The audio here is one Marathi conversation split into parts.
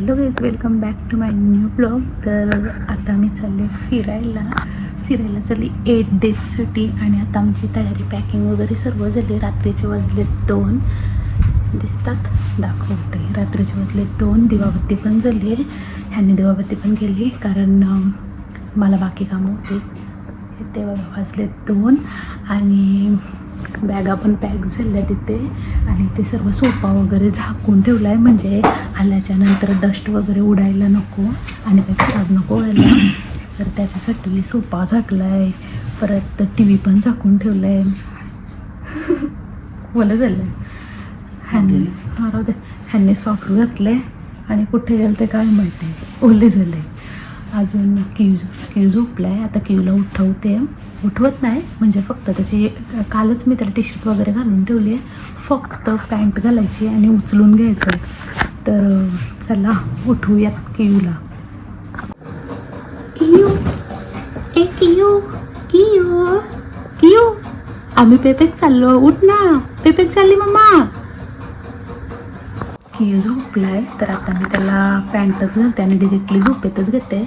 Hello guys welcome back to my new blog तर आता मी चालले फिरायला. फिरायला चालली एट डेजसाठी आणि आता आमची तयारी पॅकिंग वगैरे सर्व झाली. रात्रीचे वाजले दोन. दिसतात? दाखवते. रात्रीचे वाजले दोन. दिवाबत्ती पण झाली. आहे ह्यांनी दिवाबत्ती पण केली कारण मला बाकी कामं होती. तेव्हा वाजले दोन. आणि बॅगा पण पॅक झाल्या तिथे आणि ते सर्व सोफा वगैरे झाकून ठेवला आहे म्हणजे आल्याच्यानंतर डस्ट वगैरे उडायला नको आणि काही खराब नको व्हायला. तर त्याच्यासाठी सोफा झाकला आहे परत टी व्ही पण झाकून ठेवलं आहे ओलं झालं आहे ह्यांनी राहू दे. ह्यांनी सॉक्स घातले आणि कुठे गेलं ते काय माहिती. ओले झाले. अजून किव किव झोपला आहे आता किवला उठवते. उठवत नाही. म्हणजे फक्त त्याची कालच मी त्याला टी शर्ट वगैरे घालून ठेवली आहे. फक्त पॅन्ट घालायची आणि उचलून घ्यायचं तर चला उठवूयात कियूला. कियू ए कियू कियू कियू. आम्ही पेपेक चाललो. उठ ना. पेपेक चालली मम्मा. की झोपलाय तर आता मी त्याला पॅन्टच घालते आणि डिरेक्टली झोपेतच घेते.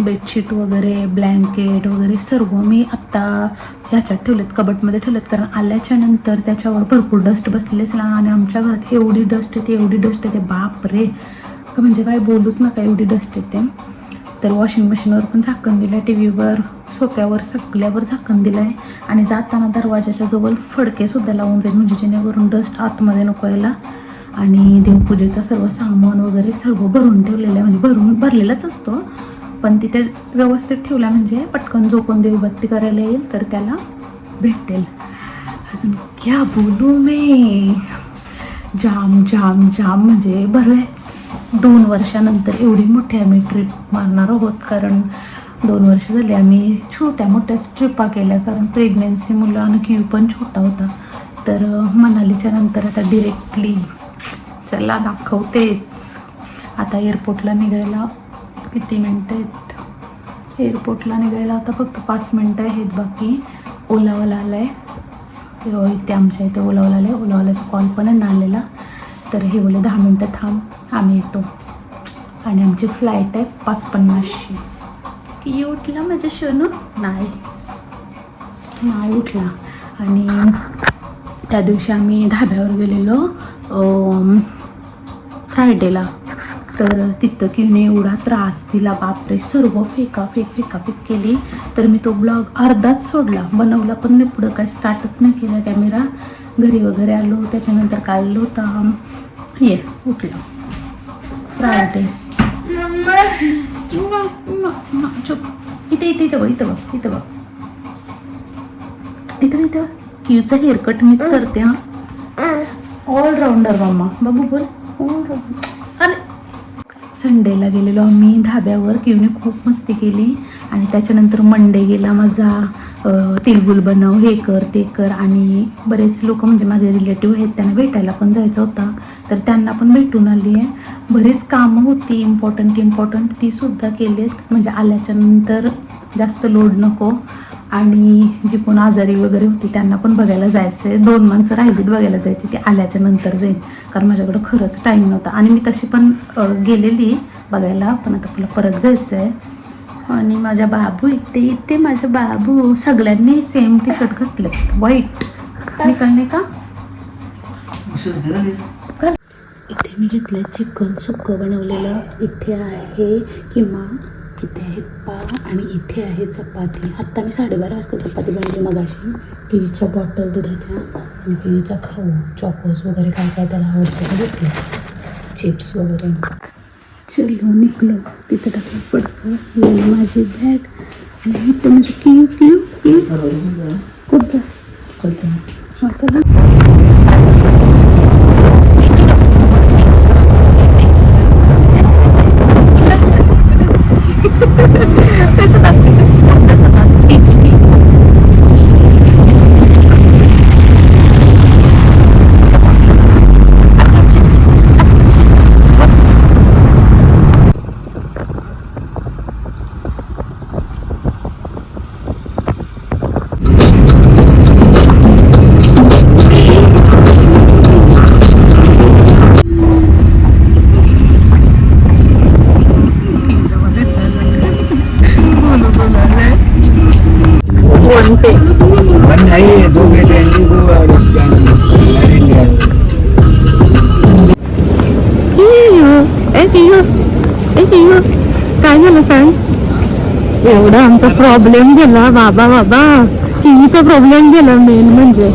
बेडशीट वगैरे ब्लँकेट वगैरे सर्व मी आत्ता ह्याच्यात ठेवलेत कबटमध्ये ठेवलेत. कारण आल्याच्यानंतर त्याच्यावर भरपूर डस्ट बसलेलेच असेल आणि आमच्या घरात एवढी डस्ट येते एवढी डस्ट येते. बाप रे का म्हणजे काय बोलूच नका एवढी डस्ट येते. तर वॉशिंग मशीनवर पण झाकण दिलं आहे टी व्हीवर सोफ्यावर सगळ्यावर झाकण दिलं आहे आणि जाताना दरवाजाच्या जवळ फडकेसुद्धा लावून जाईल म्हणजे जेणेकरून डस्ट आतमध्ये नको यायला. आणि देवपूजेचं सर्व सामान वगैरे सर्व भरून ठेवलेलं आहे. म्हणजे भरून भरलेलाच असतो. पण तिथे व्यवस्थित ठेवला म्हणजे पटकन जो कोण देवबत्ती करायला येईल तर त्याला भेटेल. अजून क्या बोलू मी? जाम जाम जाम. म्हणजे बरेच दोन वर्षानंतर एवढी मोठी आम्ही ट्रिप मारणार आहोत. कारण दोन वर्ष झाली आम्ही छोट्या मोठ्याच ट्रिपा केल्या कारण प्रेग्नेन्सी मुलं आणि क्यू पण छोटा होता. तर मनालीच्या नंतर आता डिरेक्टली चला दाखवतेच. आता एअरपोर्टला निघायला किती मिनटं आहेत? एअरपोर्टला निघायला आता फक्त पाच मिनटं आहेत बाकी. ओलावाला आला आहे इथे आमच्या इथे ओलावाला आलं आहे ओलावाल्याचा कॉल पण आहे ना आलेला. तर हे बोले दहा मिनटं थांब. आम्ही येतो. आणि आमची फ्लाईट आहे पाच पन्नासची की उठला माझ्या शनू? नाही. नाही उठला. आणि त्या दिवशी आम्ही धाब्यावर गेलेलो. फ्रायडेला तर तिथं किने एवढा त्रास दिला बापरे सर्व फेका फेक फेकाफेक केली. तर मी तो ब्लॉग अर्धाच सोडला. बनवला पण नाही पुढं काय स्टार्टच नाही केला कॅमेरा घरी वगैरे आलो त्याच्यानंतर काढलो होता. ये उठला. फ्रायडे इथे इथे इथं बघ इथं बघ इथं बघ. इथं इथं. किवचा हेअरकट मीच करते हा. ऑलराऊंडर मामा बाबू बोल. अरे. संडेला गेलेलो आम्ही धाब्यावर किवने खूप मस्ती केली. आणि त्याच्यानंतर मंडे गेला माझा तिलगुल तिळगुल बनव हे कर ते कर. आणि बरेच लोक म्हणजे माझे रिलेटिव्ह आहेत त्यांना भेटायला पण जायचं होतं. तर त्यांना पण भेटून आली आहे. बरीच कामं होती इम्पॉर्टंट इम्पॉर्टंट तीसुद्धा आहेत म्हणजे आल्याच्यानंतर जास्त लोड नको. आणि जी कोण आजारी वगैरे होती त्यांना पण बघायला जायचं आहे दोन माणसं राहिलीत बघायला जायची ती आल्याच्यानंतर जाईल. कारण माझ्याकडं खरंच टाईम नव्हता. आणि मी तशी पण गेलेली बघायला पण आता तुला परत जायचं आहे आणि माझ्या बाबू इथे इथे माझ्या बाबू सगळ्यांनी सेम टी शर्ट घातलं वाईट निकाल नाही का. इथे मी घेतलं चिकन सुक्कं बनवलेलं. इथे आहे किंवा इथे आहेत पाव आणि इथे आहे चपाती. आत्ता मी साडेबारा वाजता चपाती बनवली मगाशी. किवीच्या बॉटल दुधाच्या आणि किवीचा खाऊ चॉकोस वगैरे काय काय त्याला आवडतं घेतलं चिप्स वगैरे. चलो निघलो. तिथे टाकलं पडकं. माझी बॅग आणि इथं म्हणजे कुठं कुठं हां चला. 但是呢。एवढा आमचा प्रॉब्लेम झाला. बाबा बाबा किवीचा प्रॉब्लेम झाला मेन म्हणजे.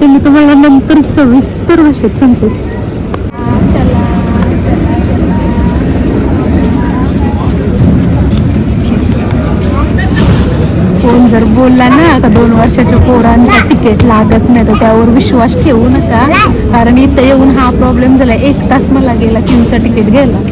ते मी तुम्हाला नंतर सविस्तर भाषेत सांगते. कोण जर बोलला ना का दोन वर्षाच्या पोरांचं तिकीट लागत नाही तर त्यावर विश्वास ठेवू नका. कारण इथं येऊन हा प्रॉब्लेम झाला. एक तास मला गेला किमचं तिकीट गेला.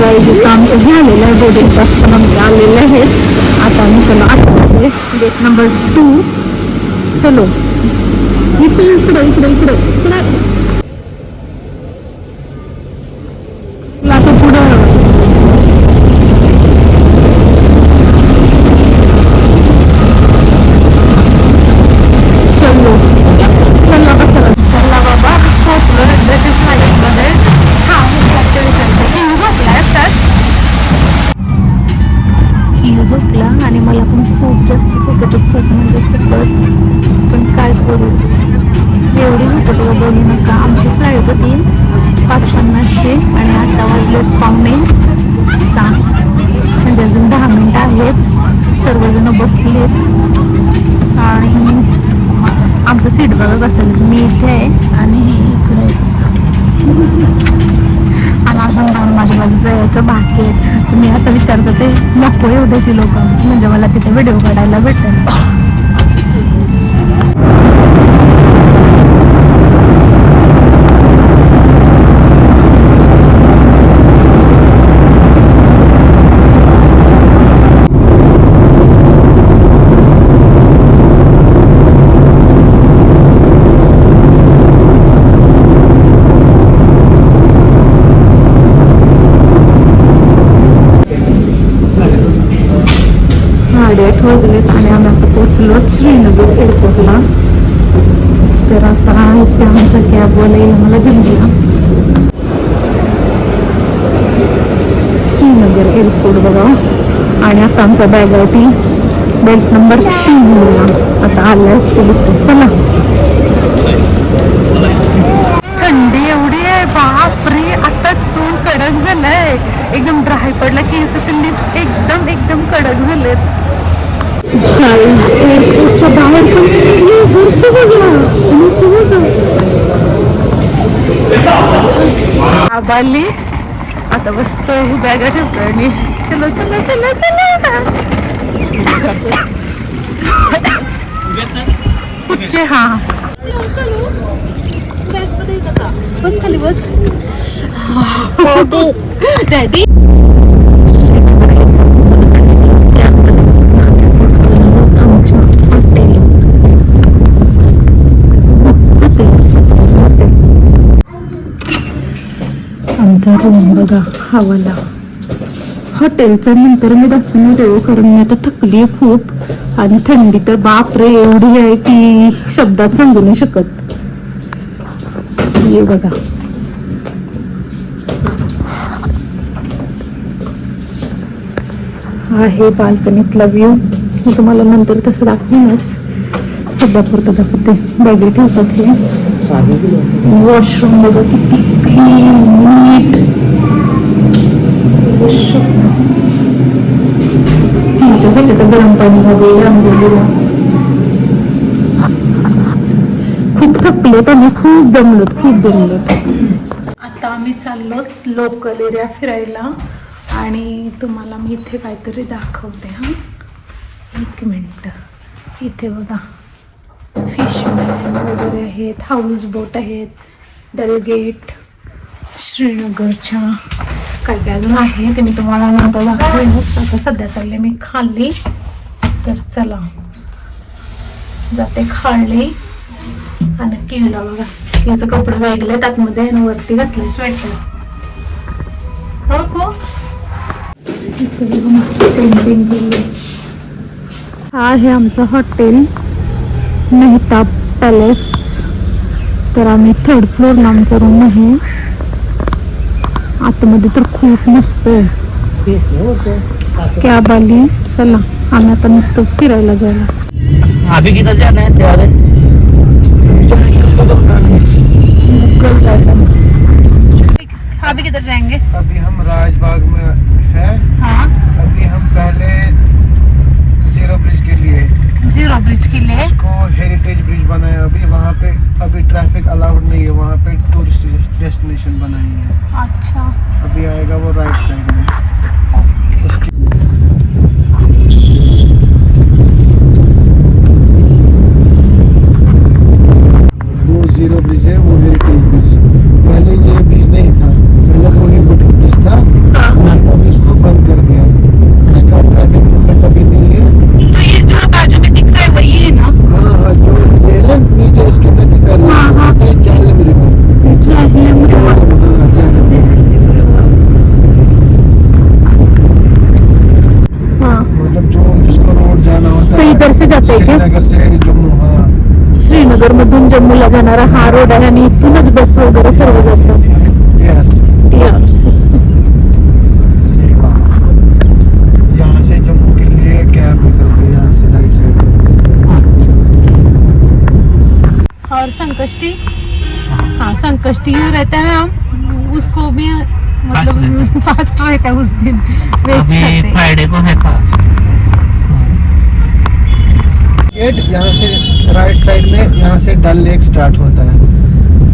गाईचं काम तर झालेलं आहे दोन एक तास पण आमचे आलेले आहेत आता आम्ही चला आठवते गेट नंबर टू चलो इकडे इकडे इकडे इकडे आमचं असेल मी इथे आहे आणि इकडे आणि अजून दोन माझ्या बाजूचं यायचं बाकी आहे. मी असं विचार करते नको येऊ दे ती लोक. म्हणजे मला तिथे व्हिडिओ काढायला भेटेल साडेआठ वाजलेत आणि आम्ही आता पोचलो श्रीनगर एअरपोर्टला तर आता इथे आमचा कॅबवाला येईल मला दिल्लीला श्रीनगर एअरपोर्ट बघा आणि आता आमच्या बॅगावरती बेल्ट नंबर तीन आता आले असते चला थंडी एवढी आहे बापरे. आताच तू कडक झालंय. एकदम ड्राय पडला की याचं ते लिप्स एकदम एकदम कडक झालेत. एअरपोर्टच्या बाहेर पण बर्फ बघा आबाली आता बसतो ही बॅगा ठेवतो आणि चलो चलो चलो चलो कुठचे हा. बस खाली बस. डॅडी माझा रूम बघा हवाला. हॉटेलचं नंतर मी दाखवणार देऊ हो, कारण मी आता थकली खूप. आणि थंडी तर बापरे एवढी आहे की शब्दात सांगू नाही शकत. ये बघा. आहे बाल्कनीतला व्ह्यू मी तुम्हाला नंतर तसं दाखवेनच. सध्या पुरतं दाखवते बॅगे ठेवतात हे वॉशरूम बघा किती क्लीन नीट तुमच्यासाठी तर गरम पाणी वगैरे आंघोळीला खूप थकलोत आणि खूप दमलोत खूप दमलोत. आता आम्ही चाललो लोकल एरिया फिरायला आणि तुम्हाला मी इथे काहीतरी दाखवते हां. एक मिनटं. इथे बघा. वगैरे आहेत हाऊस बोट आहेत डलगेट श्रीनगरच्या काय काय अजून आहे ते मी तुम्हाला नंतर दाखवेनच आता सध्या चालले मी खाल्ली तर चला. जाते खाल्ली आणि किल्ला बघा. किचं कपडे वेगळे आतमध्ये आणि वरती घातले स्वेटर हो को? मस्त पेंटिंग केली हा आहे आमचं हॉटेल मेहताब पॅलेस तर आम्ही थर्ड फ्लोअरला आमचं रूम आहे. आतमध्ये तर खूप मस्त आहे. कॅब आली. चला आम्ही आता निघतो फिरायला जायला. अभी किधर जाना जाणारा हा रोड आहे आणि इथूनच बस वगैरे सर्व जातात Yes. TRC. यहाँ से जम्मू के लिए कैब निकलती है यहाँ से राइट साइड और संकष्टी? हाँ. संकष्टी रहता है हम उसको भी मतलब फास्ट रहता है उस दिन। फ्राइडे को है गेट यहाँ से राइट साइड में यहाँ से डल लेक स्टार्ट होता है।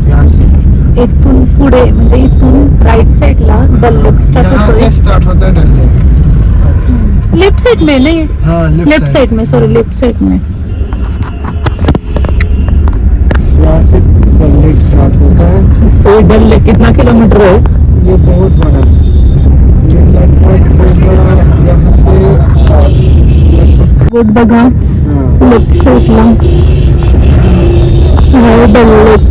यहाँ से। इथून पुढे म्हणजे इथून राईट साइडला डल लेक स्टार्ट यहाँ से स्टार्ट होता है डल लेक लेफ़्ट साइड में नहीं? हाँ लेफ़्ट साइड में सॉरी लेफ़्ट साइड में. यहाँ से डल लेक स्टार्ट होता है। तो डल लेक कितना किलोमीटर है? ये बहुत बड़ा है। ये लगभग होगा यहाँ से लगभग बोट बघा. डल लेक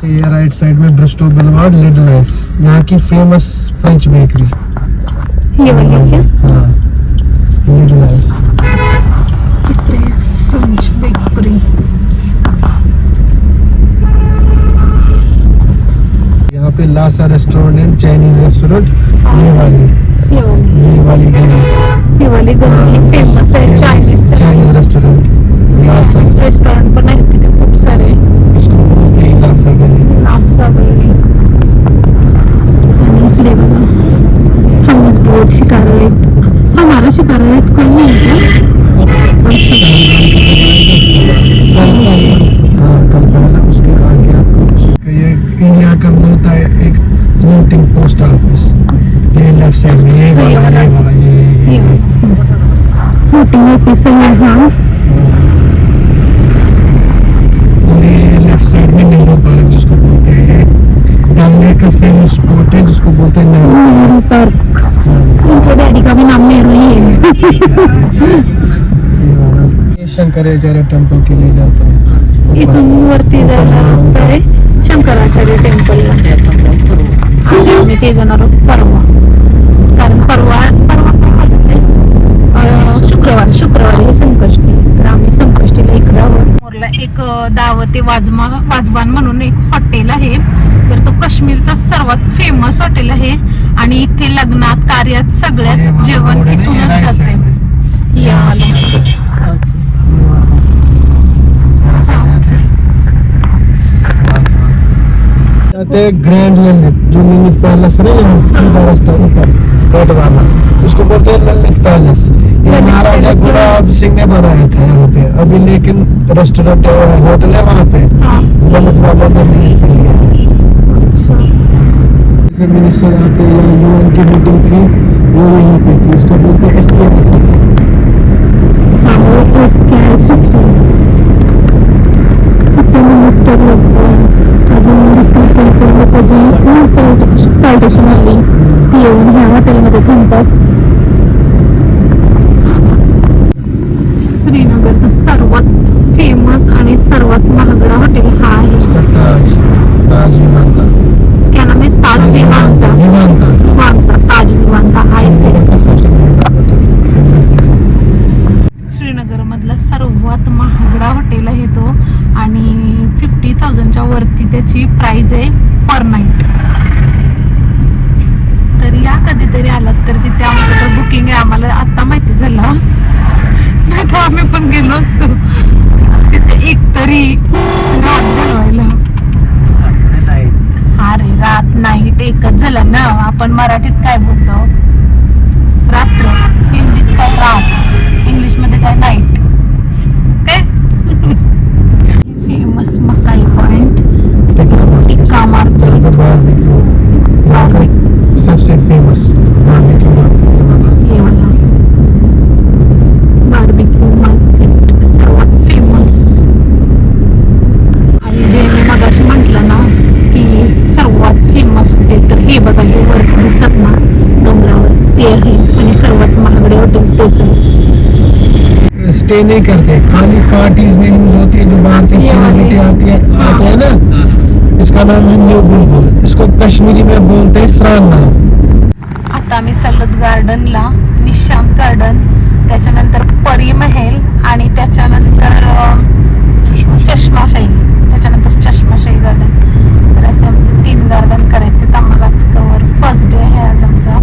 से ये राइट साइड में ब्रिस्टो बुलवार्ड लिडलेस यहाँ की फ़ेमस फ्रेंच बेकरी ये वाली है क्या? हाँ. लिडलेस फ्रेंच बेकरी यहाँ पे लासा रेस्टोरेंट चाइनीज़ रेस्टोरेंट ये वाली. ये वाली गल्ली फेमस आहे चायनीज रेस्टोरेंट लासा रेस्टॉरंट पण आहेत तिथे खूप सारे. हैं लासा गली नाश्ता गल्ली आणि इकडे बघा हाऊस बोट शिकारा लेक हमारा शिकारा लेक कोई शंकराचार्य टेम्पल के लिए जाता है इथून वरती जायला रस्ता आहे. शंकराचार्य टेम्पलला आणि आम्ही ते जाणार आहोत परवा. कारण परवा परवा शुक्रवार शुक्रवारी आहे संकष्टी. तर आम्ही संकष्टीला इकडं मोरला एक दावते वाजमा वाजवान म्हणून एक हॉटेल आहे. तर तो काश्मीरचा सर्वात फेमस हॉटेल आहे. आणि इथे लग्नात कार्यात सगळ्यात जेवण इथूनच जाते. हैं ग्रैंड ललित जो मिनी पैलेस है सीधा रास्ता ऊपर कोट वाला उसको बोलते हैं ललित पैलेस ये महाराजा तो- गुलाब सिंह ने बनाया था यहाँ पे अभी लेकिन रेस्टोरेंट होटल है वहाँ पे. ललित वालों ने लीज पे लिया जैसे मिनिस्टर आते हैं या यूएन की मीटिंग थी वो यहीं पे थी इसको बोलते हैं एस के एस एस हा वो एसके एसएससी आता मिनिस्टर लोक अजून दुसरी कोणती लोक जी आली ती येऊन ह्या हॉटेलमध्ये थांबतात श्रीनगरचा सर्वात फेमस आणि सर्वात महागडा हॉटेल हा आहे ताज ताज विमानता क्या नाम है ताज विमानता विमानता विमानता ताज विमानता हा इथे का श्रीनगर मधला सर्वात महागडा हॉटेल आहे तो आणि फिफ्टी थाउजंडच्या वरती त्याची प्राइस आहे पर नाईट तर या कधीतरी आलात तर तिथे आमचं तर बुकिंग आहे. आम्हाला आत्ता माहिती झालं. नाही तर आम्ही पण गेलो असतो. तिथे एक तरी घालवायला. अरे रात नाईट एकच झालं ना? आपण मराठीत काय बोलतो? रात्र. हिंदीत काय रात? इंग्लिशमध्ये काय? नाईट काय फेमस मकाई पॉइंट टिक्का मारतो सबसे फेमस स्टे नहीं करते। खाली पार्टीज में यूज होती है जो बाहर से। सेलिब्रिटी आती है आते हैं ना? इसका नाम है न्यू बुलबुल। इसको कश्मीरी में बोलते हैं सराना आता आम्ही चाललोत गार्डनला निशांत गार्डन त्याच्यानंतर परी महल आणि त्याच्यानंतर चष्माशाही त्याच्यानंतर चष्माशाही गार्डन. तर असे आमचे तीन गार्डन करायचे तर आम्हालाच कवर फर्स्ट डे आहे आज आमचा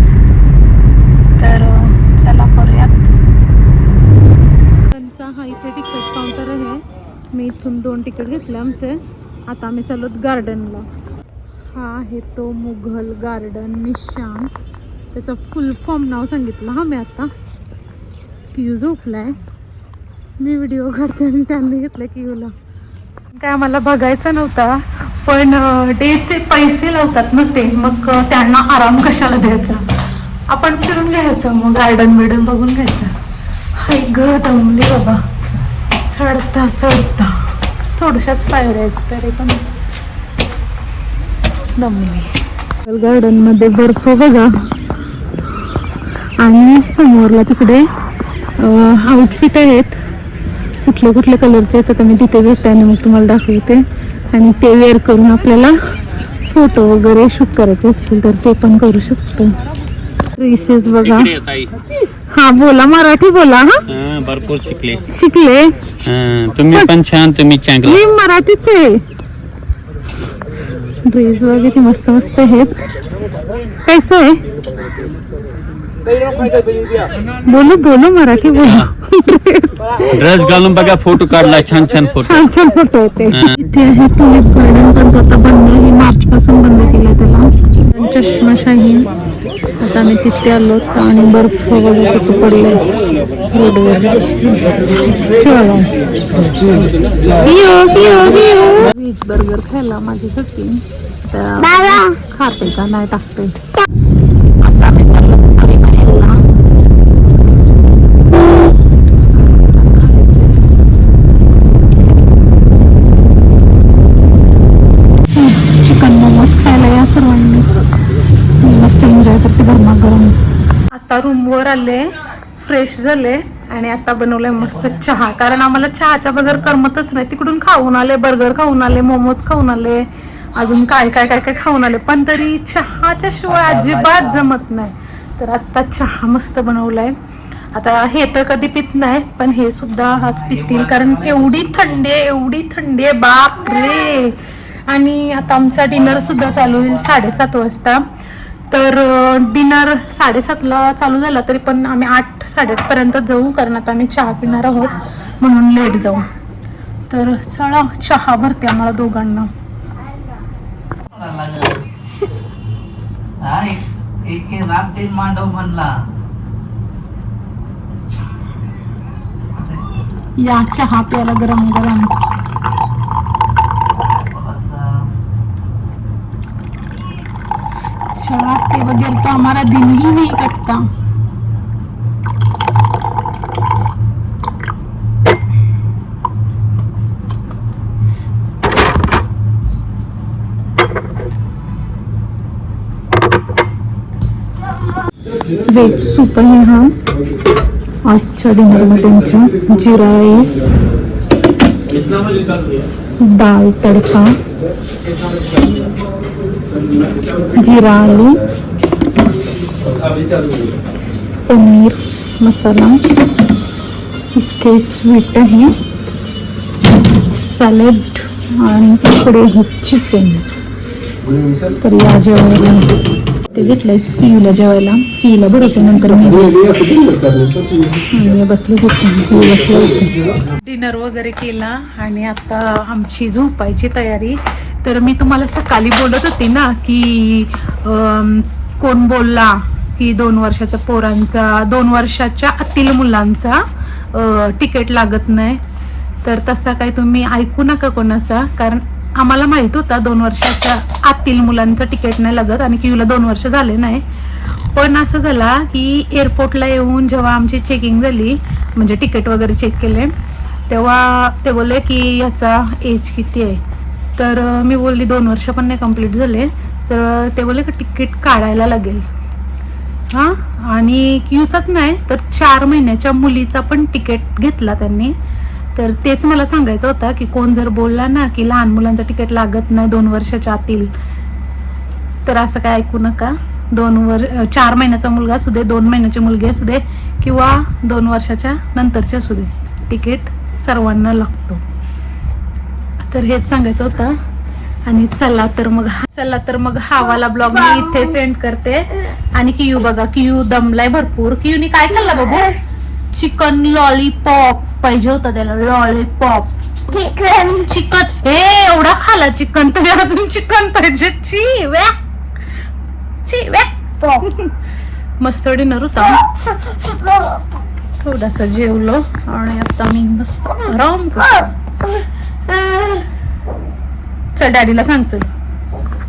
तर अं, चला करूयात त्यांचा हा इथे तिकीट काउंटर आहे मी इथून दोन तिकीट आमचे. आता आम्ही चाललोत गार्डनला हा आहे तो मुघल गार्डन निशान. त्याचं फुल फॉर्म नाव सांगितलं हा मी आता. क्यू झोपलाय? मी व्हिडिओ काढते आणि त्यांनी घेतलं क्यूला काय आम्हाला बघायचं नव्हता पण डेचे पैसे लावतात ना ते मग त्यांना आराम कशाला द्यायचा? आपण फिरून घ्यायचं मग गार्डन बिर्डन बघून घ्यायचं. हाय ग दमली बाबा. चढता चढता. थोड्याशाच पायऱ्या आहेत तरी पण दमली. गार्डनमध्ये बर्फ बघा. आणि समोरला तिकडे आउटफिट आहेत. कुठले कुठले कलरचे आहेत तर मी तिथे जाते आणि मग तुम्हाला दाखवते. आणि ते वेअर करून आपल्याला फोटो वगैरे शूट करायचे असतील तर ते पण करू शकतो. रेसेस बघा. हा बोला मराठी बोला हा. हा, भरपूर शिकले. शिकले. हा, तुम्ही पण छान तुम्ही चांगलं. मी मराठीच. आहे ड्रेस वगैरे मस्त मस्त आहेत. कैसे? आहे बोलो बोलो मराठी बोलो. ड्रेस घालून बघा फोटो काढला छान छान फोटो छान छान फोटो येते. हा. इथे आहे टुलिप गार्डन पण तो आता बंद आहे. मार्च पासून बंद केलंय त्याला. चष्माशाही. आता आम्ही तिथे आलो आणि बर्फ वगैरे तिथे पडले रोडवर. व्हेज बर्गर खायला माझ्यासाठी. खाते का? नाही टाकते. आता आम्ही मस्त गरमागरम आता रूमवर आले फ्रेश झाले आणि आता बनवलंय मस्त चहा. कारण आम्हाला चहाच्या बगर करमतच नाही. तिकडून खाऊन आले बर्गर खाऊन आले मोमोज खाऊन आले अजून काय काय काय काय खाऊन आले. पण तरी चहाच्या शिवाय अजिबात जमत नाही. तर आता चहा मस्त बनवलाय. आता हे तर कधी पित नाही पण हे सुद्धा आज पितील. कारण एवढी थंडी आहे एवढी थंडी आहे बाप रे आणि आता आमचा डिनर सुद्धा चालू होईल साडेसात वाजता. तर डिनर साडेसातला चालू झाला तरी पण आम्ही आठ साडेआठपर्यंत जाऊ कारण आता आम्ही चहा पिणार आहोत म्हणून लेट जाऊ. तर चला चहा भरते आम्हाला दोघांना. मांडव म्हणला. या चहा प्यायला गरम गरम चहा के बगैर तो हमारा दिन ही नहीं कटता वेज सूप आहे हा आजच्या डिनरमध्ये त्यांच्या जिरा राईस दाल तडका जिरा आलू पनीर मसाला इथे स्वीट आहे. सॅलड आणि इकडे आहे चिकन. तर या जेवायला ते घेतलंय पिऊला जेवायला. पियूला भरवते नंतर मी आणि बसले होते बसले होते. डिनर वगैरे केला आणि आता आमची झोपायची तयारी. तर मी तुम्हाला सकाळी बोलत होती ना की कोण बोलला की दोन वर्षाच्या पोरांचा दोन वर्षाच्या आतील मुलांचा तिकीट लागत नाही. तर तसा काही तुम्ही ऐकू नका कोणाचा कारण आम्हाला माहीत होता दोन वर्षाच्या आतील मुलांचं तिकीट नाही लागत आणि कियूला दोन वर्ष झाले नाही. पण असं झाला की एअरपोर्टला येऊन जेव्हा आमची चेकिंग झाली म्हणजे तिकीट वगैरे चेक केले तेव्हा ते बोलले की याचा एज किती आहे? तर मी बोलली दोन वर्ष पण नाही कंप्लीट झाले. तर ते बोलले की तिकीट काढायला लागेल. हां? आणि क्यूचाच नाही तर चार महिन्याच्या मुलीचा पण तिकीट घेतला त्यांनी. तर तेच मला सांगायचं होतं की कोण जर बोलला ना की लहान मुलांचं तिकीट लागत नाही दोन वर्षाच्या आतील तर असं काय ऐकू नका. दोन वर चार महिन्याचा मुलगा असू दे दोन महिन्याची मुलगी असू दे किंवा दोन वर्षाच्या नंतरची असू दे तिकीट सर्वांना लागतो. तर हेच सांगायचं होतं. आणि चला तर मग चला तर मग हा वाला ब्लॉग मी इथेच एंड करते. आणि कियू बघा कियू दमलाय भरपूर. कियूनी काय खाल्लं बाबू? चिकन लॉलीपॉप पाहिजे होतं त्याला लॉलीपॉप चिकन चिकन. हे एवढा खाला चिकन तरी अजून चिकन पाहिजे. ची व्या. ची व्या. मस्त डिनर होता. थोडासा जेवलो. आणि आता मी मस्त आराम करतो. चल डॅडीला सांग चल.